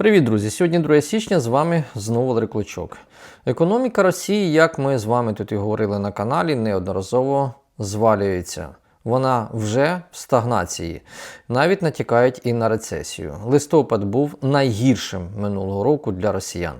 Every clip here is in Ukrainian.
Привіт, друзі! Сьогодні 2 січня з вами знову Валерій Клочок. Економіка Росії, як ми з вами тут і говорили на каналі, неодноразово звалюється. Вона вже в стагнації, навіть натякають і на рецесію. Листопад був найгіршим минулого року для росіян.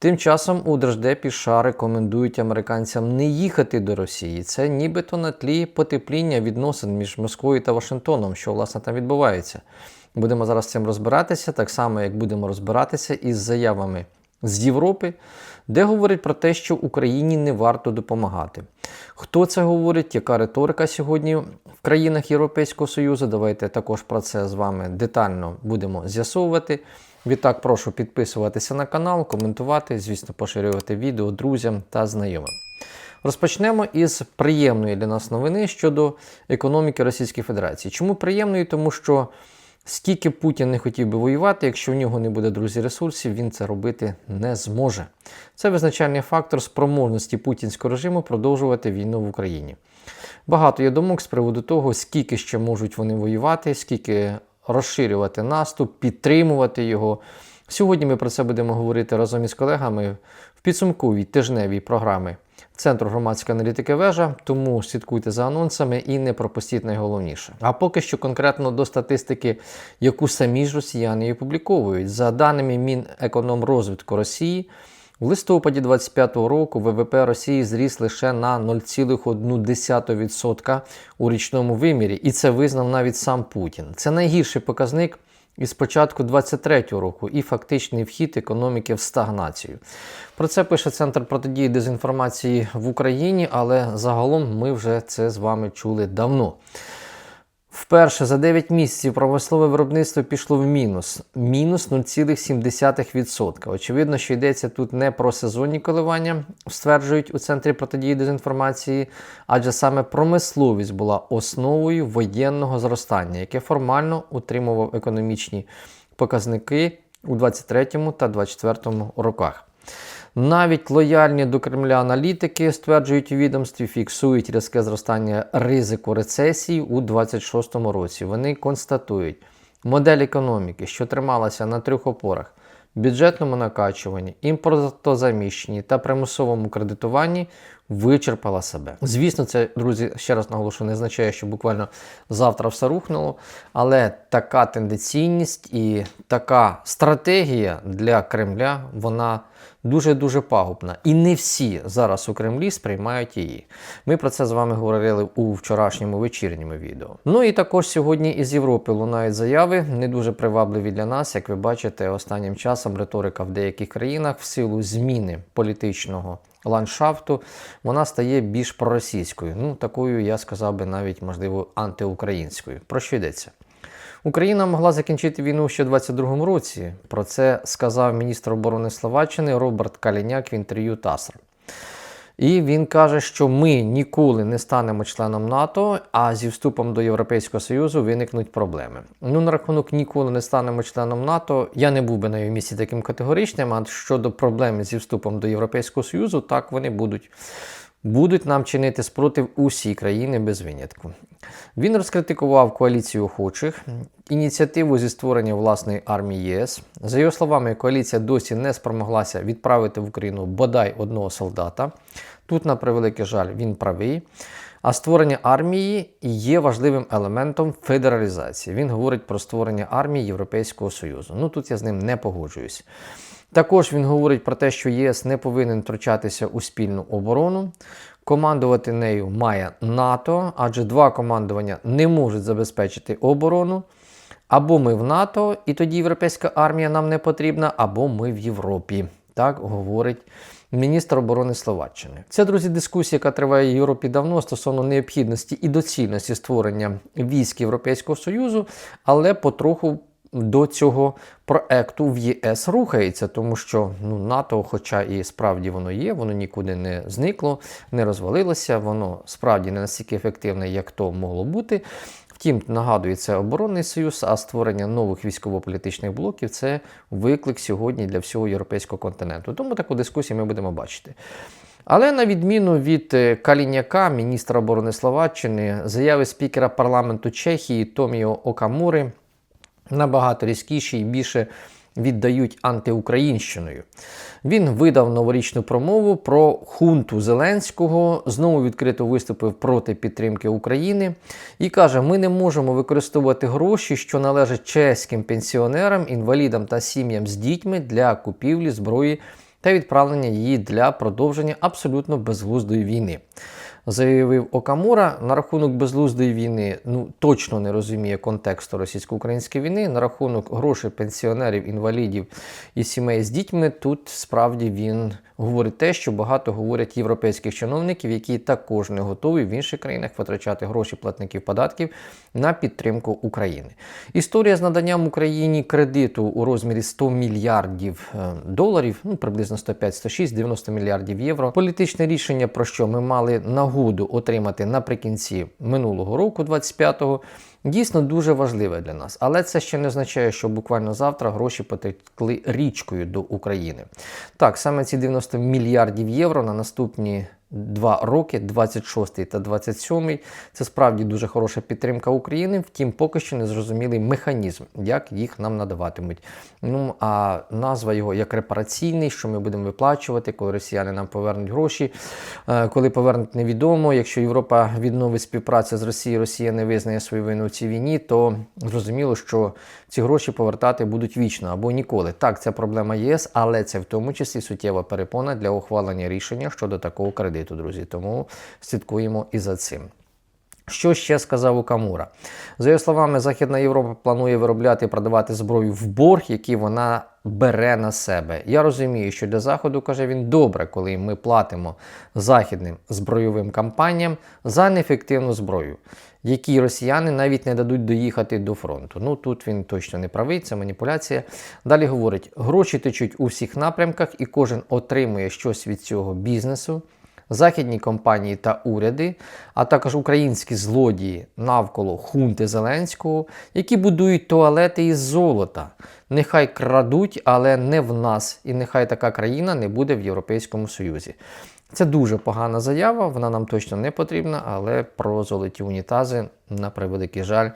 Тим часом у Держдепі США рекомендують американцям не їхати до Росії. Це нібито на тлі потепління відносин між Москвою та Вашингтоном, що власне там відбувається. Будемо зараз з цим розбиратися, так само як будемо розбиратися із заявами з Європи, де говорять про те, що Україні не варто допомагати. Хто це говорить, яка риторика сьогодні в країнах Європейського Союзу? Давайте також про це з вами детально будемо з'ясовувати. Відтак, прошу підписуватися на канал, коментувати, звісно, поширювати відео друзям та знайомим. Розпочнемо із приємної для нас новини щодо економіки Російської Федерації. Чому приємної? Тому що скільки Путін не хотів би воювати, якщо в нього не буде друзі ресурсів, він це робити не зможе. Це визначальний фактор спроможності путінського режиму продовжувати війну в Україні. Багато є думок з приводу того, скільки ще можуть вони воювати, скільки розширювати наступ, підтримувати його. Сьогодні ми про це будемо говорити разом із колегами в підсумковій тижневій програми Центру громадської аналітики вежа, тому слідкуйте за анонсами і не пропустіть найголовніше. А поки що конкретно до статистики, яку самі ж росіяни і опубліковують. За даними Мінекономрозвитку Росії, в листопаді 2025 року ВВП Росії зріс лише на 0,1% у річному вимірі, і це визнав навіть сам Путін. Це найгірший показник із початку 2023 року і фактичний вхід економіки в стагнацію. Про це пише Центр протидії дезінформації в Україні, але загалом ми вже це з вами чули давно. Вперше за 9 місяців промислове виробництво пішло в мінус мінус 0,7%. Очевидно, що йдеться тут не про сезонні коливання, стверджують у центрі протидії дезінформації, адже саме промисловість була основою воєнного зростання, яке формально утримував економічні показники у 23 та 24 роках. Навіть лояльні до Кремля аналітики стверджують у відомстві, фіксують різке зростання ризику рецесії у 2026 році. Вони констатують, модель економіки, що трималася на трьох опорах: бюджетному накачуванні, імпортозаміщенні та примусовому кредитуванні, вичерпала себе. Звісно, це, друзі, ще раз наголошую, не означає, що буквально завтра все рухнуло. Але така тенденційність і така стратегія для Кремля, вона дуже-дуже пагубна. І не всі зараз у Кремлі сприймають її. Ми про це з вами говорили у вчорашньому вечірньому відео. Ну і також сьогодні із Європи лунають заяви, не дуже привабливі для нас. Як ви бачите, останнім часом риторика в деяких країнах в силу зміни політичного. Ландшафту вона стає більш проросійською. Ну, такою, я сказав би, навіть, можливо, антиукраїнською. Про що йдеться? Україна могла закінчити війну ще у 22-му році. Про це сказав міністр оборони Словаччини Роберт Каліняк в інтерв'ю ТАСР. І він каже, що ми ніколи не станемо членом НАТО, а зі вступом до Європейського Союзу виникнуть проблеми. Ну, на рахунок ніколи не станемо членом НАТО. Я не був би на його місці таким категоричним. А щодо проблем зі вступом до Європейського Союзу, так вони будуть. Будуть нам чинити спротив усі країни без винятку. Він розкритикував коаліцію охочих, ініціативу зі створення власної армії ЄС. За його словами, коаліція досі не спромоглася відправити в Україну бодай одного солдата. Тут, на превеликий жаль, він правий. А створення армії є важливим елементом федералізації. Він говорить про створення армії Європейського Союзу. Ну тут я з ним не погоджуюсь. Також він говорить про те, що ЄС не повинен втручатися у спільну оборону. Командувати нею має НАТО, адже два командування не можуть забезпечити оборону. Або ми в НАТО, і тоді європейська армія нам не потрібна, або ми в Європі. Так говорить міністр оборони Словаччини. Це, друзі, дискусія, яка триває в Європі давно стосовно необхідності і доцільності створення військ Європейського Союзу, але потроху до цього проекту в ЄС рухається, тому що ну, НАТО, хоча і справді воно є, воно нікуди не зникло, не розвалилося, воно справді не настільки ефективне, як то могло бути. Втім, нагадую, це оборонний союз, а створення нових військово-політичних блоків це виклик сьогодні для всього європейського континенту. Тому таку дискусію ми будемо бачити. Але на відміну від е, Каліняка, міністра оборони Словаччини, заяви спікера парламенту Чехії Томіо Окамури набагато різкіші і більше віддають антиукраїнщиною. Він видав новорічну промову про хунту Зеленського, знову відкрито виступив проти підтримки України і каже: ми не можемо використовувати гроші, що належать чеським пенсіонерам, інвалідам та сім'ям з дітьми для купівлі зброї та відправлення її для продовження абсолютно безглуздої війни. Заявив Окамура на рахунок безлуздої війни, ну точно не розуміє контексту російсько-української війни. На рахунок грошей пенсіонерів, інвалідів і сімей з дітьми. Тут справді він говорить те, що багато говорять європейських чиновників, які також не готові в інших країнах витрачати гроші платників податків на підтримку України. Історія з наданням Україні кредиту у розмірі 100 мільярдів е, доларів, ну приблизно 105-106, 90 мільярдів євро. Політичне рішення, про що ми мали нагоду отримати наприкінці минулого року, 25-го, дійсно дуже важливе для нас. Але це ще не означає, що буквально завтра гроші потекли річкою до України. Так, саме ці 90 мільярдів євро на наступні два роки, 26 та 27, це справді дуже хороша підтримка України. Втім, поки що не зрозумілий механізм, як їх нам надаватимуть. Ну а назва його як репараційний, що ми будемо виплачувати, коли росіяни нам повернуть гроші. Е, Коли повернуть, невідомо. Якщо Європа відновить співпрацю з Росією, Росія не визнає свою вину в цій війні, то зрозуміло, що ці гроші повертати будуть вічно або ніколи. Так, це проблема ЄС, але це в тому числі суттєва перепона для ухвалення рішення щодо такого кредиту, друзі. Тому слідкуємо і за цим. Що ще сказав Окамура? За його словами, Західна Європа планує виробляти і продавати зброю в борг, який вона бере на себе. Я розумію, що для Заходу каже він добре, коли ми платимо західним збройовим кампаніям за неефективну зброю, якій росіяни навіть не дадуть доїхати до фронту. Ну тут він точно не правий, це маніпуляція. Далі говорить: гроші течуть у всіх напрямках, і кожен отримує щось від цього бізнесу західні компанії та уряди, а також українські злодії навколо хунти Зеленського, які будують туалети із золота. Нехай крадуть, але не в нас, і нехай така країна не буде в Європейському Союзі. Це дуже погана заява, вона нам точно не потрібна, але про золоті унітази, на превеликий жаль,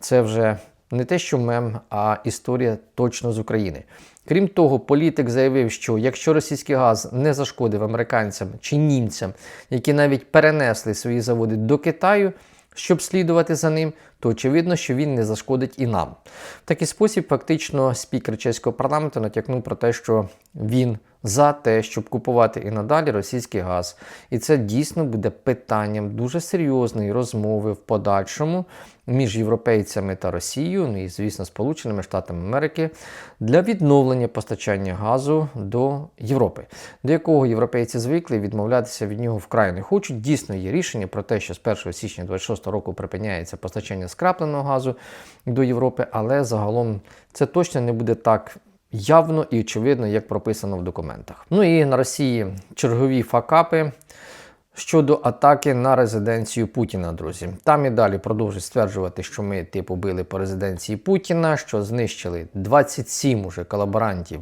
це вже не те, що мем, а історія точно з України. Крім того, політик заявив, що якщо російський газ не зашкодив американцям чи німцям, які навіть перенесли свої заводи до Китаю, щоб слідувати за ним, то очевидно, що він не зашкодить і нам. В такий спосіб, фактично, спікер чеського парламенту натякнув про те, що він за те, щоб купувати і надалі російський газ. І це дійсно буде питанням дуже серйозної розмови в подальшому між європейцями та Росією, ну і, звісно, Сполученими Штатами Америки для відновлення постачання газу до Європи, до якого європейці звикли відмовлятися від нього вкрай не хочуть. Дійсно, є рішення про те, що з 1 січня 2026 року припиняється постачання скрапленого газу до Європи, але загалом це точно не буде так. Явно і очевидно, як прописано в документах. Ну і на Росії чергові факапи щодо атаки на резиденцію Путіна, друзі. Там і далі продовжують стверджувати, що ми типу били по резиденції Путіна, що знищили 27 уже колаборантів,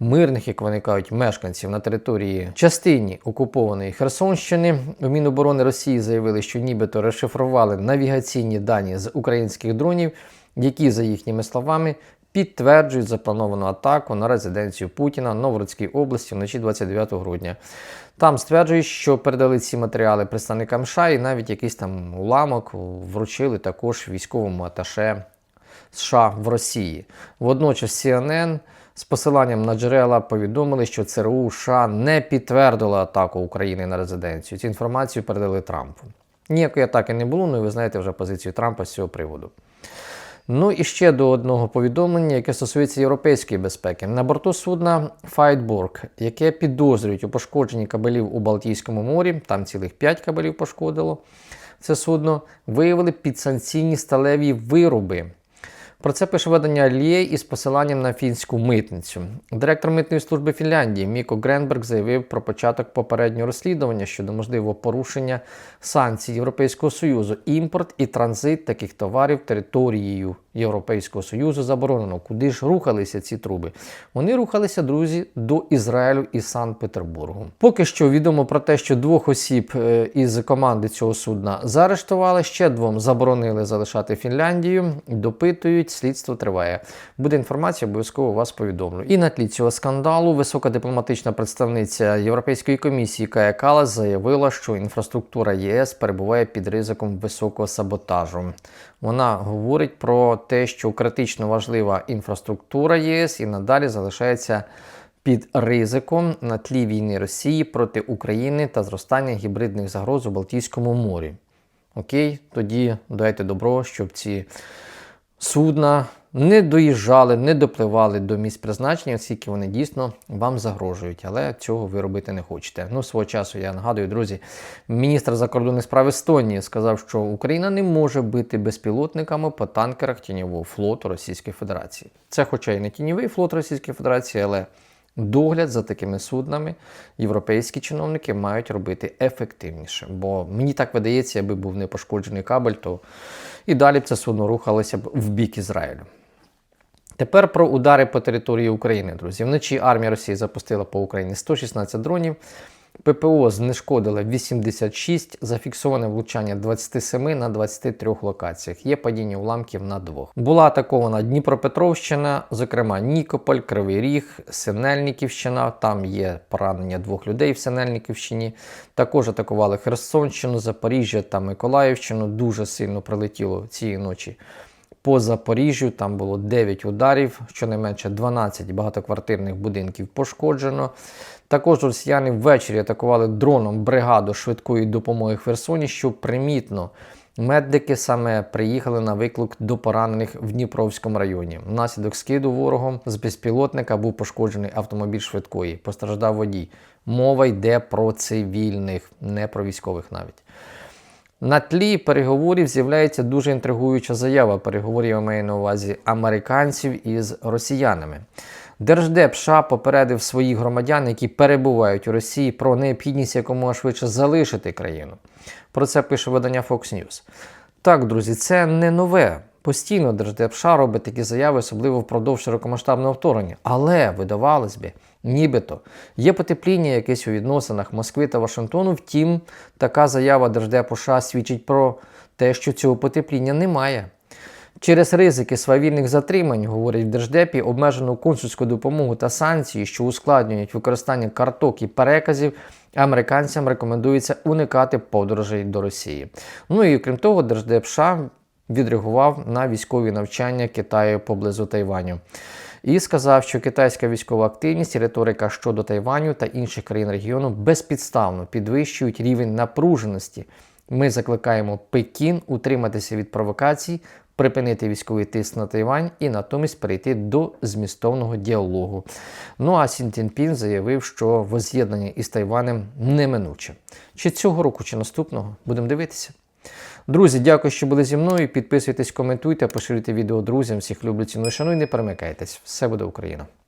мирних, як вони кажуть, мешканців на території частині окупованої Херсонщини. В Міноборони Росії заявили, що нібито розшифрували навігаційні дані з українських дронів, які, за їхніми словами, підтверджують заплановану атаку на резиденцію Путіна в Новгородській області вночі 29 грудня. Там стверджують, що передали ці матеріали представникам США і навіть якийсь там уламок вручили також військовому аташе США в Росії. Водночас CNN з посиланням на джерела повідомили, що ЦРУ США не підтвердило атаку України на резиденцію. Цю інформацію передали Трампу. Ніякої атаки не було, ну і ви знаєте вже позицію Трампа з цього приводу. Ну і ще до одного повідомлення, яке стосується європейської безпеки. На борту судна Файтбург, яке підозрюють у пошкодженні кабелів у Балтійському морі, там цілих 5 кабелів пошкодило це судно, виявили підсанкційні сталеві вироби. Про це пише видання Лє із посиланням на фінську митницю. Директор митної служби Фінляндії Міко Гренберг заявив про початок попереднього розслідування щодо можливого порушення санкцій Європейського Союзу. Імпорт і транзит таких товарів територією Європейського Союзу заборонено. Куди ж рухалися ці труби? Вони рухалися, друзі, до Ізраїлю і Санкт-Петербургу. Поки що відомо про те, що двох осіб е, із команди цього судна заарештували, ще двом заборонили залишати Фінляндію, допитують слідство триває. Буде інформація, обов'язково вас повідомлю. І на тлі цього скандалу висока дипломатична представниця Європейської комісії Кая Калас заявила, що інфраструктура ЄС перебуває під ризиком високого саботажу. Вона говорить про те, що критично важлива інфраструктура ЄС і надалі залишається під ризиком на тлі війни Росії проти України та зростання гібридних загроз у Балтійському морі. Окей, тоді дайте добро, щоб ці судна не доїжджали, не допливали до місць призначення, оскільки вони дійсно вам загрожують, але цього ви робити не хочете. Ну, свого часу я нагадую, друзі, міністр закордонних справ Естонії сказав, що Україна не може бити безпілотниками по танкерах тіньового флоту Російської Федерації. Це, хоча й не тіньовий флот Російської Федерації, але догляд за такими суднами європейські чиновники мають робити ефективніше. Бо мені так видається, аби був не пошкоджений кабель, то і далі б це судно рухалося б в бік Ізраїлю. Тепер про удари по території України, друзі. Вночі армія Росії запустила по Україні 116 дронів. ППО знешкодило 86, зафіксоване влучання 27 на 23 локаціях. Є падіння уламків на двох. Була атакована Дніпропетровщина, зокрема Нікополь, Кривий Ріг, Синельниківщина. Там є поранення двох людей в Синельниківщині. Також атакували Херсонщину, Запоріжжя та Миколаївщину. Дуже сильно прилетіло цієї ночі. По Запоріжжю там було 9 ударів, щонайменше 12 багатоквартирних будинків пошкоджено. Також росіяни ввечері атакували дроном бригаду швидкої допомоги Херсоні, що примітно. Медики саме приїхали на виклик до поранених в Дніпровському районі. Внаслідок скиду ворогом з безпілотника був пошкоджений автомобіль швидкої. Постраждав водій. Мова йде про цивільних, не про військових навіть. На тлі переговорів з'являється дуже інтригуюча заява. Переговорів я маю на увазі американців із росіянами. Держдеп США попередив своїх громадян, які перебувають у Росії, про необхідність якомога швидше залишити країну. Про це пише видання Fox News. Так, друзі, це не нове. Постійно Держдеп США робить такі заяви, особливо впродовж широкомасштабного вторгнення. Але, видавалось би, нібито є потепління якесь у відносинах Москви та Вашингтону. Втім, така заява Держдепу США свідчить про те, що цього потепління немає. Через ризики свавільних затримань, говорять в Держдепі, обмежену консульську допомогу та санкції, що ускладнюють використання карток і переказів, американцям рекомендується уникати подорожей до Росії. Ну і крім того, Держдеп США відреагував на військові навчання Китаю поблизу Тайваню. І сказав, що китайська військова активність і риторика щодо Тайваню та інших країн регіону безпідставно підвищують рівень напруженості. Ми закликаємо Пекін утриматися від провокацій, припинити військовий тиск на Тайвань і натомість перейти до змістовного діалогу. Ну а Сін Цзіньпін заявив, що воз'єднання із Тайванем неминуче. Чи цього року, чи наступного будемо дивитися. Друзі, дякую, що були зі мною. Підписуйтесь, коментуйте, поширюйте відео друзям. Всіх люблю, ціную, шаную, не перемикайтесь. Все буде Україна!